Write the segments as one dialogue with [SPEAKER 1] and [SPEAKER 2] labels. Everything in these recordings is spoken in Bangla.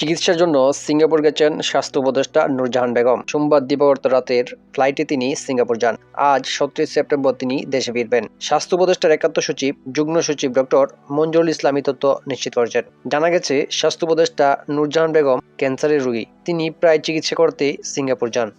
[SPEAKER 1] চিকিৎসার জন্য সিঙ্গাপুর গেছেন স্বাস্থ্য উপদেষ্টা নূরজাহান বেগম। সোমবার দিবাগত রাতের ফ্লাইটে তিনি সিঙ্গাপুর যান। আজ সতেরোই সেপ্টেম্বর তিনি দেশে ফিরবেন। স্বাস্থ্য উপদেষ্টার একাত্ম সচিব, যুগ্ম সচিব ডক্টর মঞ্জুরুল ইসলামী তথ্য নিশ্চিত করেছেন। জানা গেছে, স্বাস্থ্য উপদেষ্টা নূরজাহান বেগম ক্যান্সারের রোগী। তিনি প্রায় চিকিৎসা করতে সিঙ্গাপুর যান।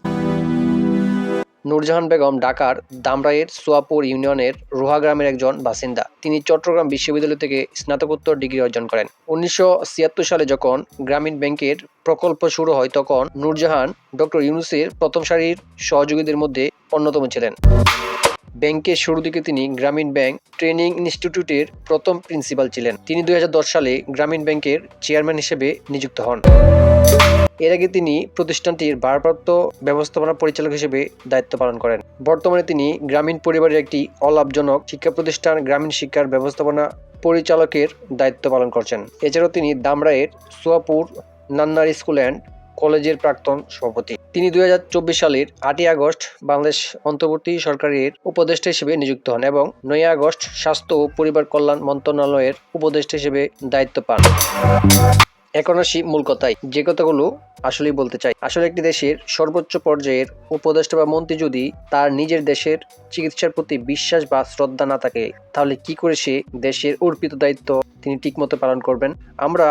[SPEAKER 1] নূরজাহান বেগম ঢাকার দামরাইয়ের সোয়াপুর ইউনিয়নের রোহা গ্রামের একজন বাসিন্দা। তিনি চট্টগ্রাম বিশ্ববিদ্যালয় থেকে স্নাতকোত্তর ডিগ্রি অর্জন করেন। উনিশশো ছিয়াত্তর সালে যখন গ্রামীণ ব্যাংকের প্রকল্প শুরু হয়, তখন নূরজাহান ডক্টর ইউনুসের প্রথম সারির সহযোগীদের মধ্যে অন্যতম ছিলেন। ব্যাংকের শুরু দিকে তিনি গ্রামীণ ব্যাংক ট্রেনিং ইনস্টিটিউটের প্রথম প্রিন্সিপাল ছিলেন। তিনি দু হাজার দশ সালে গ্রামীণ ব্যাংকের চেয়ারম্যান হিসেবে নিযুক্ত হন। এর আগে তিনি প্রতিষ্ঠানটির ভারপ্রাপ্ত ব্যবস্থাপনা পরিচালক হিসেবে দায়িত্ব পালন করেন। বর্তমানে তিনি গ্রামীণ পরিবারের একটি অলাভজনক শিক্ষা প্রতিষ্ঠান গ্রামীণ শিক্ষার ব্যবস্থাপনা পরিচালকের দায়িত্ব পালন করছেন। এছাড়াও তিনি দামরায়ের সোয়াপুর নান্নার স্কুল অ্যান্ড কলেজের প্রাক্তন সভাপতি। তিনি দুই হাজার চব্বিশ সালের আটই আগস্ট বাংলাদেশ অন্তর্বর্তী সরকারের উপদেষ্টা হিসেবে নিযুক্ত হন এবং নয় আগস্ট স্বাস্থ্য ও পরিবার কল্যাণ মন্ত্রণালয়ের উপদেষ্টা হিসেবে দায়িত্ব পান। এখন আসি মূল কথায় যে কথাগুলো আসলেই বলতে চাই। আসলে একটি দেশের সর্বোচ্চ পর্যায়ের উপদেষ্টা বা মন্ত্রী যদি তার নিজের দেশের চিকিৎসার প্রতি বিশ্বাস বা শ্রদ্ধা না থাকে, তাহলে কি করে সে দেশের অর্পিত দায়িত্ব তিনি ঠিকমতো পালন করবেন? আমরা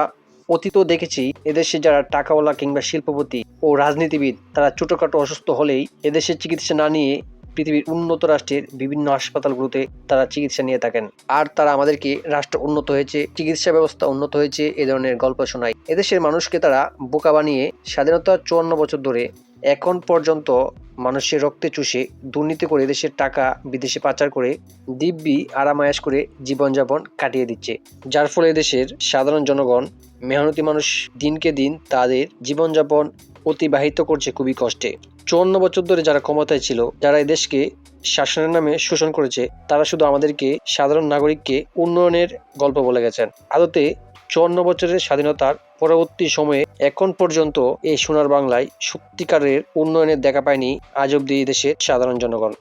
[SPEAKER 1] অতীতও দেখেছি এদেশে যারা টাকাওয়ালা কিংবা শিল্পপতি ও রাজনীতিবিদ, তারা ছোটখাটো অসুস্থ হলেই এদেশের চিকিৎসা না নিয়ে পৃথিবীর উন্নত রাষ্ট্রের বিভিন্ন হাসপাতালগুলোতে তারা চিকিৎসা নিয়ে থাকেন। আর তারা আমাদেরকে রাষ্ট্র উন্নত হয়েছে, চিকিৎসা ব্যবস্থা উন্নত হয়েছে, এ ধরনের গল্প শোনায়। এদেশের মানুষকে তারা বোকা বানিয়ে স্বাধীনতা চুয়ান্ন বছর ধরে এখন পর্যন্ত মানুষের রক্তে চুষে দুর্নীতি করে দেশের টাকা বিদেশে পাচার করে দিব্যি আরামায়াস করে জীবনযাপন কাটিয়ে দিচ্ছে। যার ফলে দেশের সাধারণ জনগণ, মেহনতি মানুষ দিনকে দিন তাদের জীবনযাপন অতিবাহিত করছে খুবই কষ্টে। চুয়ান্ন বছর ধরে যারা ক্ষমতায় ছিল, যারা দেশকে শাসনের নামে শোষণ করেছে, তারা শুধু আমাদেরকে সাধারণ নাগরিককে উন্নয়নের গল্প বলে গেছেন। আদতে চুয়ান্ন বছরের স্বাধীনতার পরবর্তী সময়ে এখন পর্যন্ত এই সোনার বাংলায় সত্যিকারের উন্নয়নের দেখা পায়নি আজ অব্দি দেশের সাধারণ জনগণ।